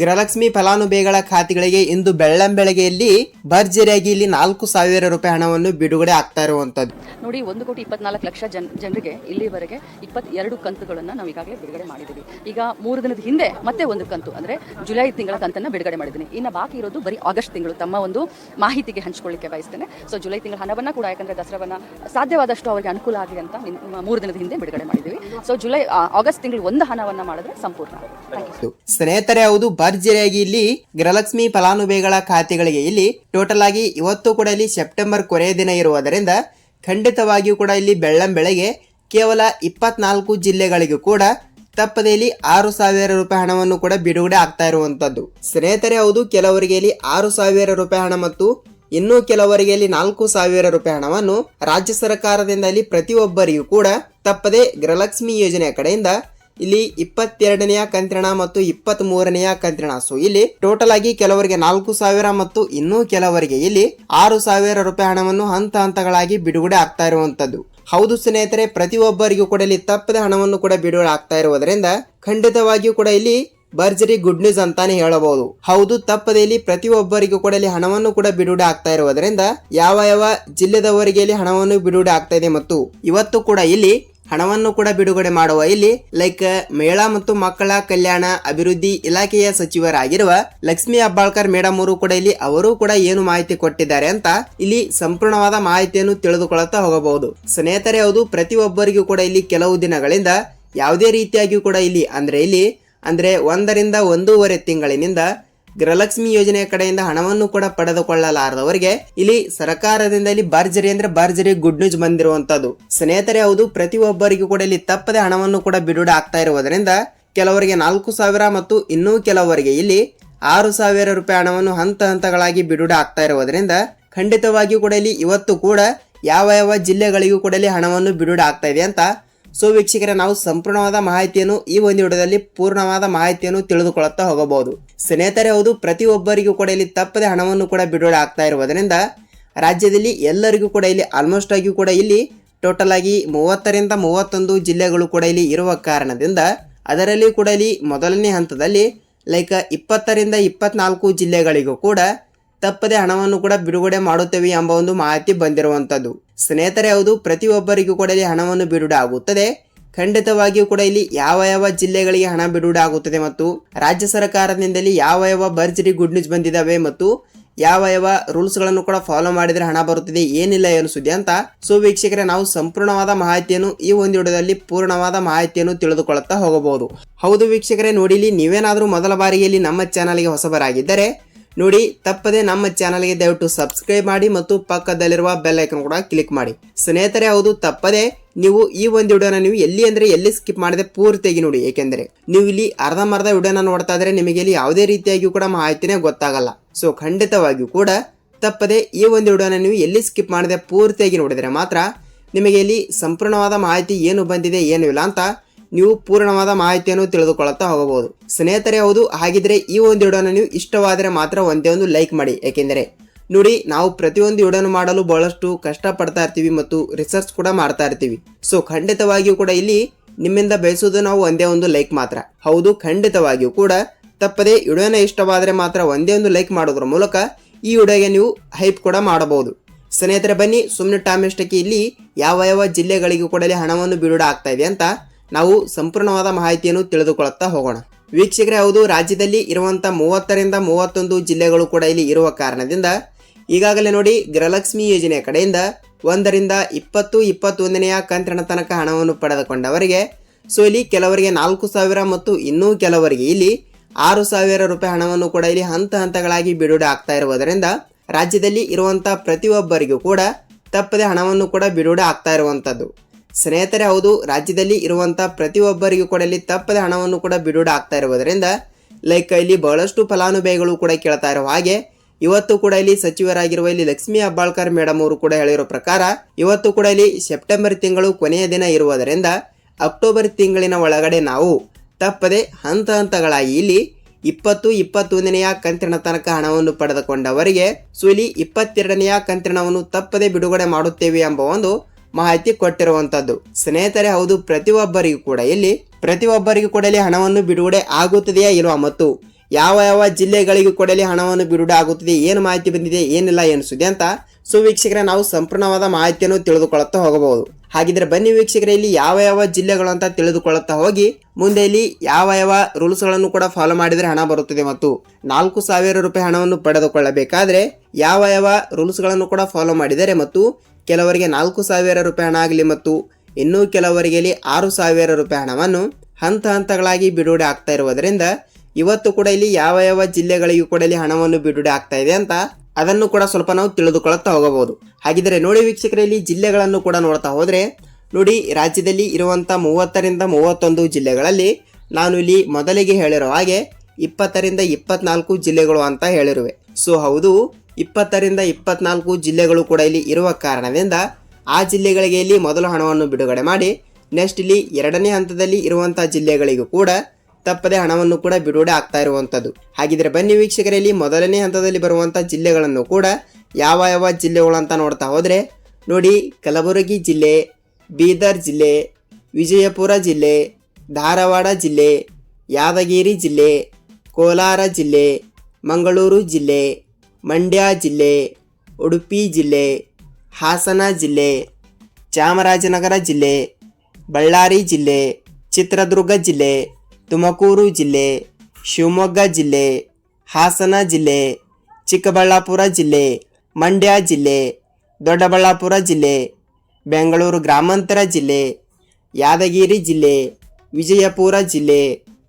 ಗೃಹಲಕ್ಷ್ಮಿ ಫಲಾನುಭವಿಗಳ ಖಾತೆಗಳಿಗೆ ಇಂದು ಬೆಳ್ಳಂಬೆಳಗ್ಗೆಯಲ್ಲಿ ಭರ್ಜರಿಯಾಗಿ ಇಲ್ಲಿ ನಾಲ್ಕು ಸಾವಿರ ರೂಪಾಯಿ ಹಣವನ್ನು ಬಿಡುಗಡೆ ಆಗ್ತಾ ಇರುವಂತದ್ದು. ನೋಡಿ ಒಂದು ಕೋಟಿ ಇಪ್ಪತ್ನಾಲ್ಕು ಲಕ್ಷ ಜನ ಜನರಿಗೆ ಇಲ್ಲಿವರೆಗೆ ಇಪ್ಪತ್ತೆರಡು ಕಂತುಗಳನ್ನು ನಾವು ಈಗಾಗಲೇ ಬಿಡುಗಡೆ ಮಾಡಿದ್ದೀವಿ ಈಗ ಮೂರು ದಿನದ ಹಿಂದೆ ಮತ್ತೆ ಒಂದು ಕಂತು ಅಂದ್ರೆ ಜುಲೈ ತಿಂಗಳ ಕಂತನ್ನು ಬಿಡುಗಡೆ ಮಾಡಿದ್ದೀನಿ ಇನ್ನು ಬಾಕಿ ಇರೋದು ಬರೀ ಆಗಸ್ಟ್ ತಿಂಗಳು ತಮ್ಮ ಒಂದು ಮಾಹಿತಿಗೆ ಹಂಚ್ಕೊಳ್ಳಿಕ್ಕೆ ಬಯಸ್ತೇನೆ. ಸೊ ಜುಲೈ ತಿಂಗಳ ಹಣವನ್ನ ಕೂಡ ಯಾಕಂದರೆ ದಸರಾವನ್ನ ಸಾಧ್ಯವಾದಷ್ಟು ಅವರಿಗೆ ಅನುಕೂಲ ಆಗಲಿ ಅಂತ ಮೂರು ದಿನದ ಹಿಂದೆ ಬಿಡುಗಡೆ ಮಾಡಿದ್ದೀವಿ ಸೊ ಜುಲೈ ಆಗಸ್ಟ್ ತಿಂಗಳು ಒಂದು ಹಣವನ್ನು ಮಾಡಿದ್ರೆ ಸಂಪೂರ್ಣ. ಸ್ನೇಹಿತರೆ ಹೌದು ಭರ್ಜರಿಯಾಗಿ ಇಲ್ಲಿ ಗೃಹಲಕ್ಷ್ಮಿ ಫಲಾನುಭವಿಗಳ ಖಾತೆಗಳಿಗೆ ಇಲ್ಲಿ ಟೋಟಲ್ ಆಗಿ ಇವತ್ತು ಕೂಡ ಇಲ್ಲಿ ಸೆಪ್ಟೆಂಬರ್ ಕೊನೆಯ ದಿನ ಇರುವುದರಿಂದ ಖಂಡಿತವಾಗಿಯೂ ಕೂಡ ಇಲ್ಲಿ ಬೆಳ್ಳಂ ಬೆಳಗ್ಗೆ ಕೇವಲ ಇಪ್ಪತ್ನಾಲ್ಕು ಜಿಲ್ಲೆಗಳಿಗೂ ಕೂಡ ತಪ್ಪದೆ ಇಲ್ಲಿ ಆರು ಸಾವಿರ ರೂಪಾಯಿ ಹಣವನ್ನು ಕೂಡ ಬಿಡುಗಡೆ ಆಗ್ತಾ ಇರುವಂತದ್ದು. ಸ್ನೇಹಿತರೆ, ಹೌದು, ಕೆಲವರಿಗೆ ಇಲ್ಲಿ ಆರು ಸಾವಿರ ರೂಪಾಯಿ ಹಣ ಮತ್ತು ಇನ್ನು ಕೆಲವರಿಗೆ ಇಲ್ಲಿ ನಾಲ್ಕು ಸಾವಿರ ರೂಪಾಯಿ ಹಣವನ್ನು ರಾಜ್ಯ ಸರ್ಕಾರದಿಂದ ಇಲ್ಲಿ ಪ್ರತಿಯೊಬ್ಬರಿಗೂ ಕೂಡ ತಪ್ಪದೆ ಗೃಹಲಕ್ಷ್ಮಿ ಯೋಜನೆಯ ಕಡೆಯಿಂದ ಇಲ್ಲಿ ಇಪ್ಪತ್ತೆರಡನೆಯ ಕಂತ್ರಣ ಮತ್ತು ಇಪ್ಪತ್ತ್ ಮೂರನೆಯ ಕಂತ್ರಣ. ಸೊ ಇಲ್ಲಿ ಟೋಟಲ್ ಆಗಿ ಕೆಲವರಿಗೆ ನಾಲ್ಕು ಸಾವಿರ ಮತ್ತು ಇನ್ನೂ ಕೆಲವರಿಗೆ ಇಲ್ಲಿ ಆರು ಸಾವಿರ ರೂಪಾಯಿ ಹಣವನ್ನು ಹಂತ ಹಂತಗಳಾಗಿ ಬಿಡುಗಡೆ ಆಗ್ತಾ ಇರುವಂತದ್ದು. ಹೌದು ಸ್ನೇಹಿತರೆ, ಪ್ರತಿಯೊಬ್ಬರಿಗೂ ಕೂಡ ಇಲ್ಲಿ ತಪ್ಪದ ಹಣವನ್ನು ಕೂಡ ಬಿಡುಗಡೆ ಆಗ್ತಾ ಇರುವುದರಿಂದ ಖಂಡಿತವಾಗಿಯೂ ಕೂಡ ಇಲ್ಲಿ ಭರ್ಜರಿ ಗುಡ್ ನ್ಯೂಸ್ ಅಂತಾನೆ ಹೇಳಬಹುದು. ಹೌದು, ತಪ್ಪದೆ ಇಲ್ಲಿ ಪ್ರತಿಯೊಬ್ಬರಿಗೂ ಕೂಡ ಇಲ್ಲಿ ಹಣವನ್ನು ಕೂಡ ಬಿಡುಗಡೆ ಆಗ್ತಾ ಇರುವುದರಿಂದ ಯಾವ ಯಾವ ಜಿಲ್ಲೆದವರಿಗೆ ಇಲ್ಲಿ ಹಣವನ್ನು ಬಿಡುಗಡೆ ಆಗ್ತಾ ಇದೆ ಮತ್ತು ಇವತ್ತು ಕೂಡ ಇಲ್ಲಿ ಹಣವನ್ನು ಕೂಡ ಬಿಡುಗಡೆ ಮಾಡುವ ಇಲ್ಲಿ ಲೈಕ್ ಮಹಿಳಾ ಮತ್ತು ಮಕ್ಕಳ ಕಲ್ಯಾಣ ಅಭಿವೃದ್ಧಿ ಇಲಾಖೆಯ ಸಚಿವರಾಗಿರುವ ಲಕ್ಷ್ಮಿ ಅಬ್ಬಾಳ್ಕರ್ ಮೇಡಮ್ ಅವರು ಕೂಡ ಇಲ್ಲಿ, ಅವರು ಕೂಡ ಏನು ಮಾಹಿತಿ ಕೊಟ್ಟಿದ್ದಾರೆ ಅಂತ ಇಲ್ಲಿ ಸಂಪೂರ್ಣವಾದ ಮಾಹಿತಿಯನ್ನು ತಿಳಿದುಕೊಳ್ಳುತ್ತಾ ಹೋಗಬಹುದು. ಸ್ನೇಹಿತರೆ ಹೌದು ಪ್ರತಿಯೊಬ್ಬರಿಗೂ ಕೂಡ ಇಲ್ಲಿ ಕೆಲವು ದಿನಗಳಿಂದ ಯಾವುದೇ ರೀತಿಯಾಗಿಯೂ ಕೂಡ ಇಲ್ಲಿ, ಅಂದ್ರೆ ಇಲ್ಲಿ, ಅಂದ್ರೆ ಒಂದರಿಂದ ಒಂದೂವರೆ ತಿಂಗಳಿನಿಂದ ಗೃಹಲಕ್ಷ್ಮಿ ಯೋಜನೆಯ ಕಡೆಯಿಂದ ಹಣವನ್ನು ಕೂಡ ಪಡೆದುಕೊಳ್ಳಲಾರದವರಿಗೆ ಇಲ್ಲಿ ಸರ್ಕಾರದಿಂದ ಇಲ್ಲಿ ಭರ್ಜರಿ ಅಂದ್ರೆ ಭರ್ಜರಿ ಗುಡ್ ನ್ಯೂಸ್ ಬಂದಿರುವಂತದ್ದು. ಸ್ನೇಹಿತರೆ, ಹೌದು, ಪ್ರತಿಯೊಬ್ಬರಿಗೂ ಕೂಡ ಇಲ್ಲಿ ತಪ್ಪದೆ ಹಣವನ್ನು ಕೂಡ ಬಿಡುಗಡೆ ಆಗ್ತಾ ಇರುವುದರಿಂದ ಕೆಲವರಿಗೆ ನಾಲ್ಕು ಸಾವಿರ ಮತ್ತು ಇನ್ನೂ ಕೆಲವರಿಗೆ ಇಲ್ಲಿ ಆರು ಸಾವಿರ ರೂಪಾಯಿ ಹಣವನ್ನು ಹಂತ ಹಂತಗಳಾಗಿ ಬಿಡುಗಡೆ ಆಗ್ತಾ ಇರುವುದರಿಂದ ಖಂಡಿತವಾಗಿಯೂ ಕೂಡ ಇಲ್ಲಿ ಇವತ್ತು ಕೂಡ ಯಾವ ಯಾವ ಜಿಲ್ಲೆಗಳಿಗೂ ಕೂಡ ಇಲ್ಲಿ ಹಣವನ್ನು ಬಿಡುಗಡೆ ಆಗ್ತಾ ಇದೆ ಅಂತ ಸೊ ವೀಕ್ಷಕರೇ, ನಾವು ಸಂಪೂರ್ಣವಾದ ಮಾಹಿತಿಯನ್ನು ಈ ಒಂದು ವಿಡಿಯೋದಲ್ಲಿ ಪೂರ್ಣವಾದ ಮಾಹಿತಿಯನ್ನು ತಿಳಿದುಕೊಳ್ಳುತ್ತಾ ಹೋಗಬಹುದು. ಸ್ನೇಹಿತರೆ, ಹೌದು, ಪ್ರತಿಯೊಬ್ಬರಿಗೂ ಕೂಡ ಇಲ್ಲಿ ತಪ್ಪದೆ ಹಣವನ್ನು ಕೂಡ ಬಿಡುಗಡೆ ಆಗ್ತಾ ಇರುವುದರಿಂದ ರಾಜ್ಯದಲ್ಲಿ ಎಲ್ಲರಿಗೂ ಕೂಡ ಇಲ್ಲಿ ಆಲ್ಮೋಸ್ಟ್ ಆಗಿಯೂ ಕೂಡ ಇಲ್ಲಿ ಟೋಟಲ್ ಆಗಿ ಮೂವತ್ತರಿಂದ ಮೂವತ್ತೊಂದು ಜಿಲ್ಲೆಗಳು ಕೂಡ ಇಲ್ಲಿ ಇರುವ ಕಾರಣದಿಂದ ಅದರಲ್ಲಿ ಕೂಡ ಇಲ್ಲಿ ಮೊದಲನೇ ಹಂತದಲ್ಲಿ ಲೈಕ್ ಇಪ್ಪತ್ತರಿಂದ ಇಪ್ಪತ್ನಾಲ್ಕು ಜಿಲ್ಲೆಗಳಿಗೂ ಕೂಡ ತಪ್ಪದೆ ಹಣವನ್ನು ಕೂಡ ಬಿಡುಗಡೆ ಮಾಡುತ್ತೇವೆ ಎಂಬ ಒಂದು ಮಾಹಿತಿ ಬಂದಿರುವಂಥದ್ದು ಸ್ನೇಹಿತರೆ, ಹೌದು, ಪ್ರತಿಯೊಬ್ಬರಿಗೂ ಕೂಡ ಇಲ್ಲಿ ಹಣವನ್ನು ಬಿಡುಗಡೆ ಆಗುತ್ತದೆ. ಖಂಡಿತವಾಗಿಯೂ ಕೂಡ ಇಲ್ಲಿ ಯಾವ ಯಾವ ಜಿಲ್ಲೆಗಳಿಗೆ ಹಣ ಬಿಡುಗಡೆ ಆಗುತ್ತದೆ ಮತ್ತು ರಾಜ್ಯ ಸರ್ಕಾರದಿಂದಲೇ ಯಾವ ಯಾವ ಭರ್ಜರಿ ಗುಡ್ ನ್ಯೂಸ್ ಬಂದಿದ್ದಾವೆ ಮತ್ತು ಯಾವ ಯಾವ ರೂಲ್ಸ್ಗಳನ್ನು ಕೂಡ ಫಾಲೋ ಮಾಡಿದ್ರೆ ಹಣ ಬರುತ್ತದೆ, ಏನಿಲ್ಲ ಏನು ಅಂತ ಸೊ ವೀಕ್ಷಕರೇ, ನಾವು ಸಂಪೂರ್ಣವಾದ ಮಾಹಿತಿಯನ್ನು ಈ ಒಂದು ವಿಡಿಯೋದಲ್ಲಿ ಪೂರ್ಣವಾದ ಮಾಹಿತಿಯನ್ನು ತಿಳಿದುಕೊಳ್ಳುತ್ತಾ ಹೋಗಬಹುದು. ಹೌದು ವೀಕ್ಷಕರೇ, ನೋಡಿ ಇಲ್ಲಿ ನೀವೇನಾದರೂ ಮೊದಲ ಬಾರಿಗೆ ಇಲ್ಲಿ ನಮ್ಮ ಚಾನಲ್ಗೆ ಹೊಸಬರಾಗಿದ್ದರೆ ನೋಡಿ, ತಪ್ಪದೆ ನಮ್ಮ ಚಾನಲ್ಗೆ ದಯವಿಟ್ಟು ಸಬ್ಸ್ಕ್ರೈಬ್ ಮಾಡಿ ಮತ್ತು ಪಕ್ಕದಲ್ಲಿರುವ ಬೆಲ್ ಐಕನ್ ಕೂಡ ಕ್ಲಿಕ್ ಮಾಡಿ. ಸ್ನೇಹಿತರೆ, ಹೌದು, ತಪ್ಪದೆ ನೀವು ಈ ಒಂದು ವಿಡಿಯೋನ ನೀವು ಎಲ್ಲಿ ಅಂದ್ರೆ ಎಲ್ಲಿ ಸ್ಕಿಪ್ ಮಾಡದೆ ಪೂರ್ತಿಯಾಗಿ ನೋಡಿ. ಏಕೆಂದರೆ, ನೀವು ಇಲ್ಲಿ ಅರ್ಧಮರ್ಧ ವಿಡಿಯೋನ ನೋಡ್ತಾ ಇದ್ರೆ ನಿಮಗೆ ಇಲ್ಲಿ ಯಾವುದೇ ರೀತಿಯಾಗಿಯೂ ಕೂಡ ಮಾಹಿತಿನೇ ಗೊತ್ತಾಗಲ್ಲ. ಸೊ ಖಂಡಿತವಾಗಿಯೂ ಕೂಡ ತಪ್ಪದೆ ಈ ಒಂದು ವಿಡಿಯೋನ ನೀವು ಎಲ್ಲಿ ಸ್ಕಿಪ್ ಮಾಡದೆ ಪೂರ್ತಿಯಾಗಿ ನೋಡಿದರೆ ಮಾತ್ರ ನಿಮಗೆ ಇಲ್ಲಿ ಸಂಪೂರ್ಣವಾದ ಮಾಹಿತಿ ಏನು ಬಂದಿದೆ, ಏನು ಇಲ್ಲ ಅಂತ ನೀವು ಪೂರ್ಣವಾದ ಮಾಹಿತಿಯನ್ನು ತಿಳಿದುಕೊಳ್ಳುತ್ತಾ ಹೋಗಬಹುದು. ಸ್ನೇಹಿತರೆ, ಹೌದು. ಹಾಗಿದ್ರೆ ಈ ಒಂದು ವಿಡಿಯೋನ ನೀವು ಇಷ್ಟವಾದರೆ ಮಾತ್ರ ಒಂದೇ ಒಂದು ಲೈಕ್ ಮಾಡಿ. ಏಕೆಂದರೆ, ನೋಡಿ, ನಾವು ಪ್ರತಿಯೊಂದು ವಿಡಿಯೋನು ಮಾಡಲು ಬಹಳಷ್ಟು ಕಷ್ಟ ಪಡ್ತಾ ಇರ್ತೀವಿ ಮತ್ತು ರಿಸರ್ಚ್ ಕೂಡ ಮಾಡ್ತಾ ಇರ್ತೀವಿ. ಸೊ, ಖಂಡಿತವಾಗಿಯೂ ಕೂಡ ಇಲ್ಲಿ ನಿಮ್ಮಿಂದ ಬಯಸೋದು ನಾವು ಒಂದೇ ಒಂದು ಲೈಕ್ ಮಾತ್ರ. ಹೌದು, ಖಂಡಿತವಾಗಿಯೂ ಕೂಡ. ತಪ್ಪದೇ, ವಿಡಿಯೋನ ಇಷ್ಟವಾದರೆ ಮಾತ್ರ ಒಂದೇ ಒಂದು ಲೈಕ್ ಮಾಡೋದ್ರ ಮೂಲಕ ಈ ವಿಡಿಯೋಗೆ ನೀವು ಹೈಪ್ ಕೂಡ ಮಾಡಬಹುದು. ಸ್ನೇಹಿತರೆ, ಬನ್ನಿ. ಸುಮ್ಮನೆ ಟಾಮಿಸ್ಟಕ್ಕೆ ಇಲ್ಲಿ ಯಾವ ಯಾವ ಜಿಲ್ಲೆಗಳಿಗೂ ಕೂಡ ಹಣವನ್ನು ಬಿಡುಗಡೆ ಆಗ್ತಾ ಇದೆ ಅಂತ ನಾವು ಸಂಪೂರ್ಣವಾದ ಮಾಹಿತಿಯನ್ನು ತಿಳಿದುಕೊಳ್ಳುತ್ತಾ ಹೋಗೋಣ. ವೀಕ್ಷಕರೇ, ಹೌದು, ರಾಜ್ಯದಲ್ಲಿ ಇರುವಂಥ ಮೂವತ್ತರಿಂದ ಮೂವತ್ತೊಂದು ಜಿಲ್ಲೆಗಳು ಕೂಡ ಇಲ್ಲಿ ಇರುವ ಕಾರಣದಿಂದ ಈಗಾಗಲೇ ನೋಡಿ ಗೃಹಲಕ್ಷ್ಮಿ ಯೋಜನೆಯ ಕಡೆಯಿಂದ ಒಂದರಿಂದ ಇಪ್ಪತ್ತು ಇಪ್ಪತ್ತೊಂದನೆಯ ಕಂತಿನ ತನಕ ಹಣವನ್ನು ಪಡೆದುಕೊಂಡವರಿಗೆ, ಸೊ ಇಲ್ಲಿ ಕೆಲವರಿಗೆ ನಾಲ್ಕು ಸಾವಿರ ಮತ್ತು ಇನ್ನೂ ಕೆಲವರಿಗೆ ಇಲ್ಲಿ ಆರು ಸಾವಿರ ರೂಪಾಯಿ ಹಣವನ್ನು ಕೂಡ ಇಲ್ಲಿ ಹಂತ ಹಂತಗಳಾಗಿ ಬಿಡುಗಡೆ ಆಗ್ತಾ ಇರುವುದರಿಂದ ರಾಜ್ಯದಲ್ಲಿ ಇರುವಂಥ ಪ್ರತಿಯೊಬ್ಬರಿಗೂ ಕೂಡ ತಪ್ಪದೆ ಹಣವನ್ನು ಕೂಡ ಬಿಡುಗಡೆ ಆಗ್ತಾ ಇರುವಂತದ್ದು. ಸ್ನೇಹಿತರೆ, ಹೌದು, ರಾಜ್ಯದಲ್ಲಿ ಇರುವಂತ ಪ್ರತಿಯೊಬ್ಬರಿಗೂ ಕೂಡ ಇಲ್ಲಿ ತಪ್ಪದೆ ಹಣವನ್ನು ಕೂಡ ಬಿಡುಗಡೆ ಆಗ್ತಾ ಇರುವುದರಿಂದ ಲೈಕ್ ಇಲ್ಲಿ ಬಹಳಷ್ಟು ಫಲಾನುಭವಿಗಳು ಕೂಡ ಕೇಳ್ತಾ ಇರುವ ಹಾಗೆ, ಇವತ್ತು ಕೂಡ ಇಲ್ಲಿ ಸಚಿವರಾಗಿರುವ ಇಲ್ಲಿ ಲಕ್ಷ್ಮಿ ಅಬ್ಬಾಳ್ಕರ್ ಮೇಡಮ್ ಅವರು ಕೂಡ ಹೇಳಿರೋ ಪ್ರಕಾರ, ಇವತ್ತು ಕೂಡ ಇಲ್ಲಿ ಸೆಪ್ಟೆಂಬರ್ ತಿಂಗಳು ಕೊನೆಯ ದಿನ ಇರುವುದರಿಂದ, ಅಕ್ಟೋಬರ್ ತಿಂಗಳಿನ ಒಳಗಡೆ ನಾವು ತಪ್ಪದೆ ಹಂತ ಹಂತಗಳಾಗಿ ಇಲ್ಲಿ ಇಪ್ಪತ್ತು ಇಪ್ಪತ್ತೊಂದನೆಯ ಕಂತಿನ ತನಕ ಹಣವನ್ನು ಪಡೆದುಕೊಂಡವರಿಗೆ ಸೊ ಇಲ್ಲಿ ಇಪ್ಪತ್ತೆರಡನೆಯ ಕಂತಿನವನ್ನು ತಪ್ಪದೆ ಬಿಡುಗಡೆ ಮಾಡುತ್ತೇವೆ ಎಂಬ ಒಂದು ಮಾಹಿತಿ ಕೊಟ್ಟಿರುವಂತದ್ದು. ಸ್ನೇಹಿತರೆ, ಹೌದು, ಪ್ರತಿಯೊಬ್ಬರಿಗೂ ಕೂಡ ಇಲ್ಲಿ, ಪ್ರತಿಯೊಬ್ಬರಿಗೂ ಕೂಡ ಹಣವನ್ನು ಬಿಡುಗಡೆ ಆಗುತ್ತದೆಯಾ ಇಲ್ವಾ ಮತ್ತು ಯಾವ ಯಾವ ಜಿಲ್ಲೆಗಳಿಗೂ ಇಲ್ಲಿ ಹಣವನ್ನು ಬಿಡುಗಡೆ ಆಗುತ್ತದೆ ಏನು ಮಾಹಿತಿ ಬಂದಿದೆ, ಏನಿಲ್ಲ, ಏನು ಸುದ್ದಿ ಅಂತ ಸೊ ವೀಕ್ಷಕರೇ ನಾವು ಸಂಪೂರ್ಣವಾದ ಮಾಹಿತಿಯನ್ನು ತಿಳಿದುಕೊಳ್ಳುತ್ತಾ ಹೋಗಬಹುದು. ಹಾಗಿದ್ರೆ ಬನ್ನಿ ವೀಕ್ಷಕರೇ, ಇಲ್ಲಿ ಯಾವ ಯಾವ ಜಿಲ್ಲೆಗಳು ಅಂತ ತಿಳಿದುಕೊಳ್ಳುತ್ತಾ ಹೋಗಿ, ಮುಂದೆ ಇಲ್ಲಿ ಯಾವ ಯಾವ ರೂಲ್ಸ್ಗಳನ್ನು ಕೂಡ ಫಾಲೋ ಮಾಡಿದರೆ ಹಣ ಬರುತ್ತದೆ ಮತ್ತು ನಾಲ್ಕು ಸಾವಿರ ರೂಪಾಯಿ ಹಣವನ್ನು ಪಡೆದುಕೊಳ್ಳಬೇಕಾದ್ರೆ ಯಾವ ಯಾವ ರೂಲ್ಸ್ಗಳನ್ನು ಕೂಡ ಫಾಲೋ ಮಾಡಿದರೆ ಮತ್ತು ಕೆಲವರಿಗೆ ನಾಲ್ಕು ಸಾವಿರ ರೂಪಾಯಿ ಹಣ ಆಗಲಿ ಮತ್ತು ಇನ್ನೂ ಕೆಲವರಿಗೆ ಆರು ಸಾವಿರ ರೂಪಾಯಿ ಹಣವನ್ನು ಹಂತ ಹಂತಗಳಾಗಿ ಬಿಡುಗಡೆ ಆಗ್ತಾ ಇರುವುದರಿಂದ ಇವತ್ತು ಕೂಡ ಇಲ್ಲಿ ಯಾವ ಯಾವ ಜಿಲ್ಲೆಗಳಿಗೂ ಕೂಡ ಇಲ್ಲಿ ಹಣವನ್ನು ಬಿಡುಗಡೆ ಆಗ್ತಾ ಇದೆ ಅಂತ ಅದನ್ನು ಕೂಡ ಸ್ವಲ್ಪ ನಾವು ತಿಳಿದುಕೊಳ್ಳುತ್ತಾ ಹೋಗಬಹುದು. ಹಾಗಿದ್ರೆ ನೋಡಿ ವೀಕ್ಷಕರೇ, ಇಲ್ಲಿ ಜಿಲ್ಲೆಗಳನ್ನು ಕೂಡ ನೋಡ್ತಾ ಹೋದ್ರೆ ನೋಡಿ ರಾಜ್ಯದಲ್ಲಿ ಇರುವಂತ ಮೂವತ್ತರಿಂದ ಮೂವತ್ತೊಂದು ಜಿಲ್ಲೆಗಳಲ್ಲಿ ನಾನು ಇಲ್ಲಿ ಮೊದಲಿಗೆ ಹೇಳಿರೋ ಹಾಗೆ ಇಪ್ಪತ್ತರಿಂದ ಇಪ್ಪತ್ನಾಲ್ಕು ಜಿಲ್ಲೆಗಳು ಅಂತ ಹೇಳಿರುವೆ. ಸೊ ಹೌದು ಇಪ್ಪತ್ತರಿಂದ ಇಪ್ಪತ್ನಾಲ್ಕು ಜಿಲ್ಲೆಗಳು ಕೂಡ ಇಲ್ಲಿ ಇರುವ ಕಾರಣದಿಂದ ಆ ಜಿಲ್ಲೆಗಳಿಗೆ ಇಲ್ಲಿ ಮೊದಲು ಹಣವನ್ನು ಬಿಡುಗಡೆ ಮಾಡಿ ನೆಕ್ಸ್ಟ್ ಇಲ್ಲಿ ಎರಡನೇ ಹಂತದಲ್ಲಿ ಇರುವಂಥ ಜಿಲ್ಲೆಗಳಿಗೂ ಕೂಡ ತಪ್ಪದೆ ಹಣವನ್ನು ಕೂಡ ಬಿಡುಗಡೆ ಆಗ್ತಾ ಇರುವಂಥದ್ದು ಹಾಗಿದ್ರೆ ಬನ್ನಿ ವೀಕ್ಷಕರಲ್ಲಿ ಮೊದಲನೇ ಹಂತದಲ್ಲಿ ಬರುವಂಥ ಜಿಲ್ಲೆಗಳನ್ನು ಕೂಡ ಯಾವ ಯಾವ ಜಿಲ್ಲೆಗಳು ಅಂತ ನೋಡ್ತಾ ಹೋದರೆ, ನೋಡಿ ಕಲಬುರಗಿ ಜಿಲ್ಲೆ, ಬೀದರ್ ಜಿಲ್ಲೆ, ವಿಜಯಪುರ ಜಿಲ್ಲೆ, ಧಾರವಾಡ ಜಿಲ್ಲೆ, ಯಾದಗಿರಿ ಜಿಲ್ಲೆ, ಕೋಲಾರ ಜಿಲ್ಲೆ, ಮಂಗಳೂರು ಜಿಲ್ಲೆ ಮಂಡ್ಯ ಜಿಲ್ಲೆ, ಉಡುಪಿ ಜಿಲ್ಲೆ, ಹಾಸನ ಜಿಲ್ಲೆ, ಚಾಮರಾಜನಗರ ಜಿಲ್ಲೆ, ಬಳ್ಳಾರಿ ಜಿಲ್ಲೆ, ಚಿತ್ರದುರ್ಗ ಜಿಲ್ಲೆ, ತುಮಕೂರು ಜಿಲ್ಲೆ, ಶಿವಮೊಗ್ಗ ಜಿಲ್ಲೆ, ಹಾಸನ ಜಿಲ್ಲೆ, ಚಿಕ್ಕಬಳ್ಳಾಪುರ ಜಿಲ್ಲೆ, ಮಂಡ್ಯ ಜಿಲ್ಲೆ, ದೊಡ್ಡಬಳ್ಳಾಪುರ ಜಿಲ್ಲೆ, ಬೆಂಗಳೂರು ಗ್ರಾಮಾಂತರ ಜಿಲ್ಲೆ, ಯಾದಗಿರಿ ಜಿಲ್ಲೆ, ವಿಜಯಪುರ ಜಿಲ್ಲೆ,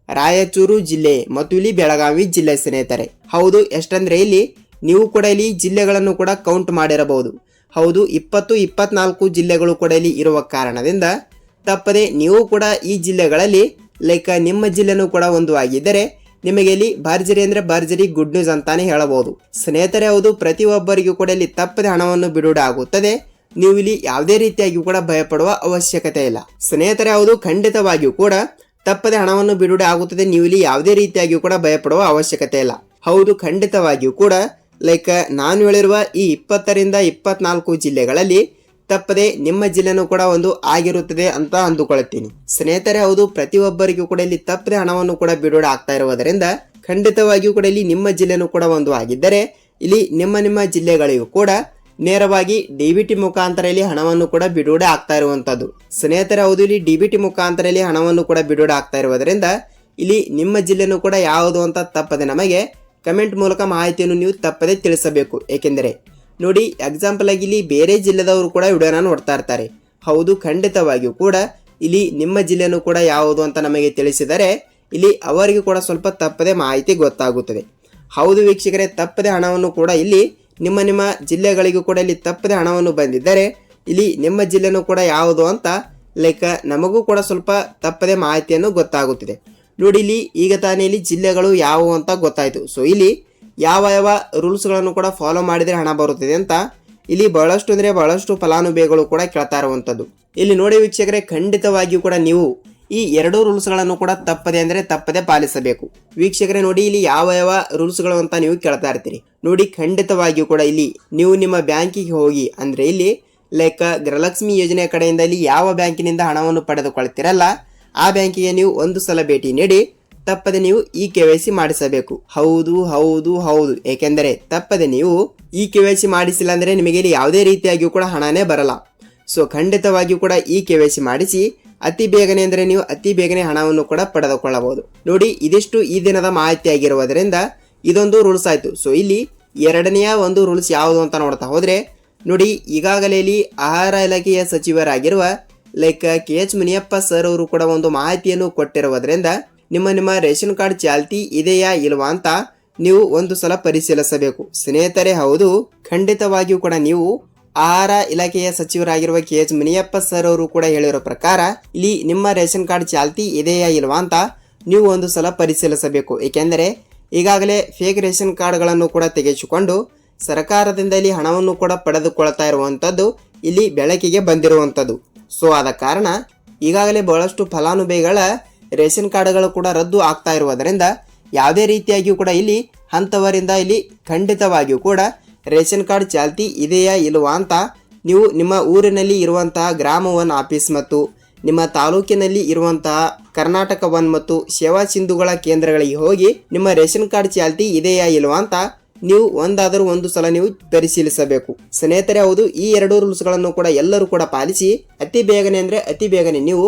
ರಾಯಚೂರು ಜಿಲ್ಲೆ ಮತ್ತು ಇಲ್ಲಿ ಬೆಳಗಾವಿ ಜಿಲ್ಲೆ ಸ್ನೇಹಿತರೆ. ಹೌದು, ಎಷ್ಟಂದ್ರೆ ಇಲ್ಲಿ ನೀವು ಕೂಡ ಇಲ್ಲಿ ಜಿಲ್ಲೆಗಳನ್ನು ಕೂಡ ಕೌಂಟ್ ಮಾಡಿರಬಹುದು. ಹೌದು, ಇಪ್ಪತ್ತು, ಇಪ್ಪತ್ನಾಲ್ಕು ಜಿಲ್ಲೆಗಳು ಕೂಡ ಇಲ್ಲಿ ಇರುವ ಕಾರಣದಿಂದ ತಪ್ಪದೆ ನೀವು ಕೂಡ ಈ ಜಿಲ್ಲೆಗಳಲ್ಲಿ ಲೈಕ್ ನಿಮ್ಮ ಜಿಲ್ಲೆನೂ ಕೂಡ ಒಂದು ಆಗಿದ್ದರೆ ನಿಮಗೆ ಇಲ್ಲಿ ಭರ್ಜರಿ ಅಂದರೆ ಭರ್ಜರಿ ಗುಡ್ ನ್ಯೂಸ್ ಅಂತಾನೆ ಹೇಳಬಹುದು. ಸ್ನೇಹಿತರೆ, ಹೌದು ಪ್ರತಿಯೊಬ್ಬರಿಗೂ ಕೂಡ ಇಲ್ಲಿ ತಪ್ಪದೆ ಹಣವನ್ನು ಬಿಡುಗಡೆ ಆಗುತ್ತದೆ. ನೀವು ಇಲ್ಲಿ ಯಾವುದೇ ರೀತಿಯಾಗಿ ಕೂಡ ಭಯಪಡುವ ಅವಶ್ಯಕತೆ ಇಲ್ಲ. ಸ್ನೇಹಿತರೆ, ಹೌದು, ಖಂಡಿತವಾಗಿಯೂ ಕೂಡ ತಪ್ಪದೆ ಹಣವನ್ನು ಬಿಡುಗಡೆ ಆಗುತ್ತದೆ. ನೀವು ಇಲ್ಲಿ ಯಾವುದೇ ರೀತಿಯಾಗಿಯೂ ಕೂಡ ಭಯಪಡುವ ಅವಶ್ಯಕತೆ ಇಲ್ಲ. ಹೌದು, ಖಂಡಿತವಾಗಿಯೂ ಕೂಡ ಲೈಕ್ ನಾನು ಹೇಳಿರುವ ಈ ಇಪ್ಪತ್ತರಿಂದ ಇಪ್ಪತ್ನಾಲ್ಕು ಜಿಲ್ಲೆಗಳಲ್ಲಿ ತಪ್ಪದೆ ನಿಮ್ಮ ಜಿಲ್ಲೆನೂ ಕೂಡ ಒಂದು ಆಗಿರುತ್ತದೆ ಅಂತ ಅಂದುಕೊಳ್ಳುತ್ತೀನಿ. ಸ್ನೇಹಿತರೆ, ಹೌದು, ಪ್ರತಿಯೊಬ್ಬರಿಗೂ ಕೂಡ ಇಲ್ಲಿ ತಪ್ಪದೆ ಹಣವನ್ನು ಕೂಡ ಬಿಡುಗಡೆ ಆಗ್ತಾ ಇರುವುದರಿಂದ ಖಂಡಿತವಾಗಿಯೂ ಕೂಡ ಇಲ್ಲಿ ನಿಮ್ಮ ಜಿಲ್ಲೆನೂ ಕೂಡ ಒಂದು ಆಗಿದ್ದರೆ ಇಲ್ಲಿ ನಿಮ್ಮ ನಿಮ್ಮ ಜಿಲ್ಲೆಗಳಿಗೂ ಕೂಡ ನೇರವಾಗಿ ಡಿ ಬಿ ಟಿ ಮುಖಾಂತರ ಇಲ್ಲಿ ಹಣವನ್ನು ಕೂಡ ಬಿಡುಗಡೆ ಆಗ್ತಾ ಇರುವಂಥದ್ದು. ಸ್ನೇಹಿತರೆ, ಹೌದು, ಇಲ್ಲಿ ಡಿ ಬಿ ಟಿ ಮುಖಾಂತರ ಇಲ್ಲಿ ಹಣವನ್ನು ಕೂಡ ಬಿಡುಗಡೆ ಆಗ್ತಾ ಇರುವುದರಿಂದ ಇಲ್ಲಿ ನಿಮ್ಮ ಜಿಲ್ಲೆನೂ ಕೂಡ ಯಾವುದು ಅಂತ ತಪ್ಪದೆ ನಮಗೆ ಕಮೆಂಟ್ ಮೂಲಕ ಮಾಹಿತಿಯನ್ನು ನೀವು ತಪ್ಪದೇ ತಿಳಿಸಬೇಕು. ಏಕೆಂದರೆ, ನೋಡಿ ಎಕ್ಸಾಂಪಲ್ ಆಗಿ ಇಲ್ಲಿ ಬೇರೆ ಜಿಲ್ಲೆದವರು ಕೂಡ ವಿಡಿಯೋನ ನೋಡ್ತಾ ಇರ್ತಾರೆ. ಹೌದು, ಖಂಡಿತವಾಗಿಯೂ ಕೂಡ ಇಲ್ಲಿ ನಿಮ್ಮ ಜಿಲ್ಲೆನೂ ಕೂಡ ಯಾವುದು ಅಂತ ನಮಗೆ ತಿಳಿಸಿದರೆ, ಇಲ್ಲಿ ಅವರಿಗೂ ಕೂಡ ಸ್ವಲ್ಪ ತಪ್ಪದೆ ಮಾಹಿತಿ ಗೊತ್ತಾಗುತ್ತದೆ. ಹೌದು ವೀಕ್ಷಕರೇ, ತಪ್ಪದೆ ಹಣವನ್ನು ಕೂಡ ಇಲ್ಲಿ ನಿಮ್ಮ ನಿಮ್ಮ ಜಿಲ್ಲೆಗಳಿಗೂ ಕೂಡ ಇಲ್ಲಿ ತಪ್ಪದೆ ಹಣವನ್ನು ಬಂದಿದ್ದರೆ, ಇಲ್ಲಿ ನಿಮ್ಮ ಜಿಲ್ಲೆನೂ ಕೂಡ ಯಾವುದು ಅಂತ ಲೈಕ್ ನಮಗೂ ಕೂಡ ಸ್ವಲ್ಪ ತಪ್ಪದೆ ಮಾಹಿತಿಯನ್ನು ಗೊತ್ತಾಗುತ್ತಿದೆ. ನೋಡಿ ಇಲ್ಲಿ ಈಗ ತಾನೇ ಇಲ್ಲಿ ಜಿಲ್ಲೆಗಳು ಯಾವುವು ಅಂತ ಗೊತ್ತಾಯಿತು. ಸೊ ಇಲ್ಲಿ ಯಾವ ಯಾವ ರೂಲ್ಸ್ಗಳನ್ನು ಕೂಡ ಫಾಲೋ ಮಾಡಿದರೆ ಹಣ ಬರುತ್ತದೆ ಅಂತ ಇಲ್ಲಿ ಬಹಳಷ್ಟು ಅಂದರೆ ಬಹಳಷ್ಟು ಫಲಾನುಭವಿಗಳು ಕೂಡ ಕೇಳ್ತಾ ಇರುವಂಥದ್ದು ಇಲ್ಲಿ ನೋಡಿ ವೀಕ್ಷಕರೆ, ಖಂಡಿತವಾಗಿಯೂ ಕೂಡ ನೀವು ಈ ಎರಡು ರೂಲ್ಸ್ಗಳನ್ನು ಕೂಡ ತಪ್ಪದೆ ಅಂದರೆ ತಪ್ಪದೆ ಪಾಲಿಸಬೇಕು. ವೀಕ್ಷಕರೆ, ನೋಡಿ ಇಲ್ಲಿ ಯಾವ ಯಾವ ರೂಲ್ಸ್ಗಳು ಅಂತ ನೀವು ಕೇಳ್ತಾ ಇರ್ತೀರಿ. ನೋಡಿ ಖಂಡಿತವಾಗಿಯೂ ಕೂಡ ಇಲ್ಲಿ ನೀವು ನಿಮ್ಮ ಬ್ಯಾಂಕಿಗೆ ಹೋಗಿ ಅಂದರೆ ಇಲ್ಲಿ ಲೈಕ್ ಗೃಹಲಕ್ಷ್ಮಿ ಯೋಜನೆ ಕಡೆಯಿಂದ ಇಲ್ಲಿ ಯಾವ ಬ್ಯಾಂಕಿನಿಂದ ಹಣವನ್ನು ಪಡೆದುಕೊಳ್ತೀರಲ್ಲ ಆ ಬ್ಯಾಂಕಿಗೆ ನೀವು ಒಂದು ಸಲ ಭೇಟಿ ನೀಡಿ, ತಪ್ಪದೆ ನೀವು ಇ ಕೆ ವೈ ಸಿ ಮಾಡಿಸಬೇಕು. ಹೌದು ಹೌದು ಹೌದು. ಏಕೆಂದರೆ ತಪ್ಪದೆ ನೀವು ಇ ಕೆ ವೈ ಸಿ ಮಾಡಿಸಿಲ್ಲ ಅಂದರೆ ನಿಮಗೆ ಇಲ್ಲಿ ಯಾವುದೇ ರೀತಿಯಾಗಿಯೂ ಕೂಡ ಹಣನೇ ಬರಲ್ಲ. ಸೊ ಖಂಡಿತವಾಗಿಯೂ ಕೂಡ ಈ ಕೆ ವೈ ಸಿ ಮಾಡಿಸಿ, ಅತಿ ಬೇಗನೆ ಅಂದರೆ ನೀವು ಅತಿ ಬೇಗನೆ ಹಣವನ್ನು ಕೂಡ ಪಡೆದುಕೊಳ್ಳಬಹುದು. ನೋಡಿ, ಇದಿಷ್ಟು ಈ ದಿನದ ಮಾಹಿತಿ ಆಗಿರುವುದರಿಂದ ಇದೊಂದು ರೂಲ್ಸ್ ಆಯಿತು. ಸೊ ಇಲ್ಲಿ ಎರಡನೆಯ ಒಂದು ರೂಲ್ಸ್ ಯಾವುದು ಅಂತ ನೋಡ್ತಾ ಹೋದರೆ, ನೋಡಿ, ಈಗಾಗಲೇ ಇಲ್ಲಿ ಆಹಾರ ಇಲಾಖೆಯ ಸಚಿವರಾಗಿರುವ like K H Muniyappa sir ಅವರು ಕೂಡ ಒಂದು ಮಾಹಿತಿಯನ್ನು ಕೊಟ್ಟಿರುವುದರಿಂದ ನಿಮ್ಮ ನಿಮ್ಮ ರೇಷನ್ ಕಾರ್ಡ್ ಚಾಲ್ತಿ ಇದೆಯಾ ಇಲ್ವಾ ಅಂತ ನೀವು ಒಂದು ಸಲ ಪರಿಶೀಲಿಸಬೇಕು. ಸ್ನೇಹಿತರೆ, ಹೌದು. ಖಂಡಿತವಾಗಿಯೂ ಕೂಡ ನೀವು ಆಹಾರ ಇಲಾಖೆಯ ಸಚಿವರಾಗಿರುವ ಕೆ ಎಚ್ ಮುನಿಯಪ್ಪ ಸರ್ ಅವರು ಕೂಡ ಹೇಳಿರೋ ಪ್ರಕಾರ ಇಲ್ಲಿ ನಿಮ್ಮ ರೇಷನ್ ಕಾರ್ಡ್ ಚಾಲ್ತಿ ಇದೆಯಾ ಇಲ್ವಾ ಅಂತ ನೀವು ಒಂದು ಸಲ ಪರಿಶೀಲಿಸಬೇಕು. ಏಕೆಂದರೆ ಈಗಾಗಲೇ ಫೇಕ್ ರೇಷನ್ ಕಾರ್ಡ್ಗಳನ್ನು ಕೂಡ ತೆಗೆಸಿಕೊಂಡು ಸರ್ಕಾರದಿಂದ ಇಲ್ಲಿ ಹಣವನ್ನು ಕೂಡ ಪಡೆದುಕೊಳ್ತಾ ಇರುವಂಥದ್ದು ಇಲ್ಲಿ ಬೆಳಕಿಗೆ ಬಂದಿರುವಂಥದ್ದು. ಸೊ ಆದ ಕಾರಣ ಈಗಾಗಲೇ ಬಹಳಷ್ಟು ಫಲಾನುಭವಿಗಳ ರೇಷನ್ ಕಾರ್ಡ್ಗಳು ಕೂಡ ರದ್ದು ಆಗ್ತಾ ಇರುವುದರಿಂದ ಯಾವುದೇ ರೀತಿಯಾಗಿಯೂ ಕೂಡ ಇಲ್ಲಿ ಅಂಥವರಿಂದ ಇಲ್ಲಿ ಖಂಡಿತವಾಗಿಯೂ ಕೂಡ ರೇಷನ್ ಕಾರ್ಡ್ ಚಾಲ್ತಿ ಇದೆಯಾ ಇಲ್ವಾ ಅಂತ ನೀವು ನಿಮ್ಮ ಊರಿನಲ್ಲಿ ಇರುವಂತಹ ಗ್ರಾಮ ಒನ್ ಆಫೀಸ್ ಮತ್ತು ನಿಮ್ಮ ತಾಲೂಕಿನಲ್ಲಿ ಇರುವಂತಹ ಕರ್ನಾಟಕ ಒನ್ ಮತ್ತು ಸೇವಾ ಸಿಂಧುಗಳ ಕೇಂದ್ರಗಳಿಗೆ ಹೋಗಿ ನಿಮ್ಮ ರೇಷನ್ ಕಾರ್ಡ್ ಚಾಲ್ತಿ ಇದೆಯಾ ಇಲ್ವಾ ಅಂತ ನೀವು ಒಂದಾದರೂ ಒಂದು ಸಲ ನೀವು ಪರಿಶೀಲಿಸಬೇಕು. ಸ್ನೇಹಿತರೆ, ಹೌದು, ಈ ಎರಡು ರೂಲ್ಸ್ಗಳನ್ನು ಕೂಡ ಎಲ್ಲರೂ ಕೂಡ ಪಾಲಿಸಿ, ಅತಿ ಬೇಗನೆ ಅಂದ್ರೆ ಅತಿ ಬೇಗನೆ ನೀವು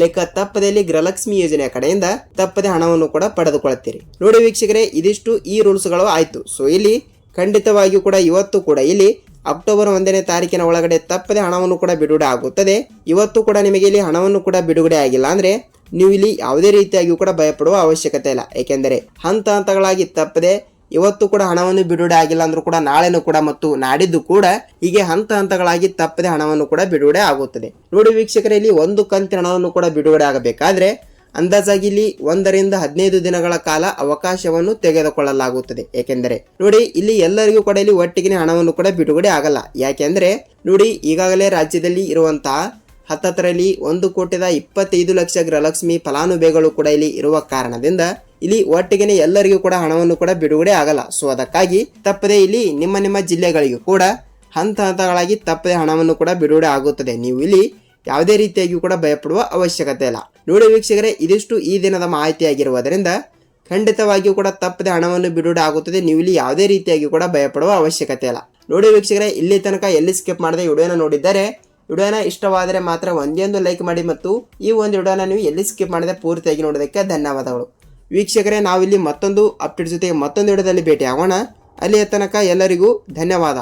ಲೈಕ್ ತಪ್ಪದಲ್ಲಿ ಗೃಹಲಕ್ಷ್ಮಿ ಯೋಜನೆಯ ಕಡೆಯಿಂದ ತಪ್ಪದೆ ಹಣವನ್ನು ಕೂಡ ಪಡೆದುಕೊಳ್ಳುತ್ತೀರಿ. ನೋಡಿ ವೀಕ್ಷಕರೇ, ಇದಿಷ್ಟು ಈ ರೂಲ್ಸ್ಗಳು ಆಯ್ತು. ಸೊ ಇಲ್ಲಿ ಖಂಡಿತವಾಗಿಯೂ ಕೂಡ ಇವತ್ತು ಕೂಡ ಇಲ್ಲಿ ಅಕ್ಟೋಬರ್ ಒಂದನೇ ತಾರೀಕಿನ ಒಳಗಡೆ ತಪ್ಪದೆ ಹಣವನ್ನು ಕೂಡ ಬಿಡುಗಡೆ ಆಗುತ್ತದೆ. ಇವತ್ತು ಕೂಡ ನಿಮಗೆ ಇಲ್ಲಿ ಹಣವನ್ನು ಕೂಡ ಬಿಡುಗಡೆ ಆಗಿಲ್ಲ ಅಂದ್ರೆ ನೀವು ಇಲ್ಲಿ ಯಾವುದೇ ರೀತಿಯಾಗಿಯೂ ಕೂಡ ಭಯಪಡುವ ಅವಶ್ಯಕತೆ ಇಲ್ಲ. ಏಕೆಂದರೆ, ಹಂತ ಹಂತಗಳಾಗಿ ತಪ್ಪದೆ ಇವತ್ತು ಕೂಡ ಹಣವನ್ನು ಬಿಡುಗಡೆ ಆಗಿಲ್ಲ ಅಂದ್ರೂ ಕೂಡ ನಾಳೆನೂ ಕೂಡ ಮತ್ತು ನಾಡಿದ್ದು ಕೂಡ ಹೀಗೆ ಹಂತ ಹಂತಗಳಾಗಿ ತಪ್ಪದೆ ಹಣವನ್ನು ಕೂಡ ಬಿಡುಗಡೆ ಆಗುತ್ತದೆ. ನೋಡಿ ವೀಕ್ಷಕರೇ, ಇಲ್ಲಿ ಒಂದು ಕಂತಿನ ಹಣವನ್ನು ಕೂಡ ಬಿಡುಗಡೆ ಆಗಬೇಕಾದ್ರೆ ಅಂದಾಜಾಗಿ ಇಲ್ಲಿ ಒಂದರಿಂದ ಹದಿನೈದು ದಿನಗಳ ಕಾಲ ಅವಕಾಶವನ್ನು ತೆಗೆದುಕೊಳ್ಳಲಾಗುತ್ತದೆ. ಏಕೆಂದರೆ ನೋಡಿ, ಇಲ್ಲಿ ಎಲ್ಲರಿಗೂ ಕೂಡ ಇಲ್ಲಿ ಒಟ್ಟಿಗೆ ಹಣವನ್ನು ಕೂಡ ಬಿಡುಗಡೆ ಆಗಲ್ಲ. ಯಾಕೆಂದ್ರೆ ನೋಡಿ, ಈಗಾಗಲೇ ರಾಜ್ಯದಲ್ಲಿ ಇರುವಂತಹ ಹತ್ತತ್ತರಲ್ಲಿ ಒಂದು ಕೋಟಿದ ಇಪ್ಪತ್ತೈದು ಲಕ್ಷ ಗೃಹಲಕ್ಷ್ಮಿ ಫಲಾನುಭವಿಗಳು ಕೂಡ ಇಲ್ಲಿ ಇರುವ ಕಾರಣದಿಂದ ಇಲ್ಲಿ ಒಟ್ಟಿಗೆನೆ ಎಲ್ಲರಿಗೂ ಕೂಡ ಹಣವನ್ನು ಕೂಡ ಬಿಡುಗಡೆ ಆಗಲ್ಲ. ಸೊ ಅದಕ್ಕಾಗಿ ತಪ್ಪದೆ ಇಲ್ಲಿ ನಿಮ್ಮ ನಿಮ್ಮ ಜಿಲ್ಲೆಗಳಿಗೂ ಕೂಡ ಹಂತ ಹಂತಗಳಾಗಿ ತಪ್ಪದೆ ಹಣವನ್ನು ಕೂಡ ಬಿಡುಗಡೆ ಆಗುತ್ತದೆ. ನೀವು ಇಲ್ಲಿ ಯಾವುದೇ ರೀತಿಯಾಗಿಯೂ ಕೂಡ ಭಯಪಡುವ ಅವಶ್ಯಕತೆ ಇಲ್ಲ. ನೋಡಿ ವೀಕ್ಷಕರೇ, ಇದಿಷ್ಟು ಈ ದಿನದ ಮಾಹಿತಿಯಾಗಿರುವುದರಿಂದ ಖಂಡಿತವಾಗಿಯೂ ಕೂಡ ತಪ್ಪದೆ ಹಣವನ್ನು ಬಿಡುಗಡೆ ಆಗುತ್ತದೆ. ನೀವು ಇಲ್ಲಿ ಯಾವುದೇ ರೀತಿಯಾಗಿ ಕೂಡ ಭಯಪಡುವ ಅವಶ್ಯಕತೆ ಇಲ್ಲ. ನೋಡಿ ವೀಕ್ಷಕರೇ, ಇಲ್ಲಿ ತನಕ ಎಲ್ಲಿ ಸ್ಕಿಪ್ ಮಾಡದೆ ವಿಡಿಯೋನ ನೋಡಿದ್ದಾರೆ, ವಿಡಿಯೋನ ಇಷ್ಟವಾದರೆ ಮಾತ್ರ ಒಂದೇ ಒಂದು ಲೈಕ್ ಮಾಡಿ ಮತ್ತು ಈ ಒಂದು ವಿಡಿಯೋನ ನೀವು ಎಲ್ಲಿ ಸ್ಕಿಪ್ ಮಾಡದೆ ಪೂರ್ತಿಯಾಗಿ ನೋಡೋದಕ್ಕೆ ಧನ್ಯವಾದಗಳು. ವೀಕ್ಷಕರೇ ನಾವಿಲ್ಲಿ ಮತ್ತೊಂದು ಅಪ್ಡೇಟ್ ಜೊತೆಗೆ ಮತ್ತೊಂದು ವಿಡಿಯೋದಲ್ಲಿ ಭೇಟಿ ಆಗೋಣ ಅಲ್ಲಿಯ ತನಕ ಎಲ್ಲರಿಗೂ ಧನ್ಯವಾದ.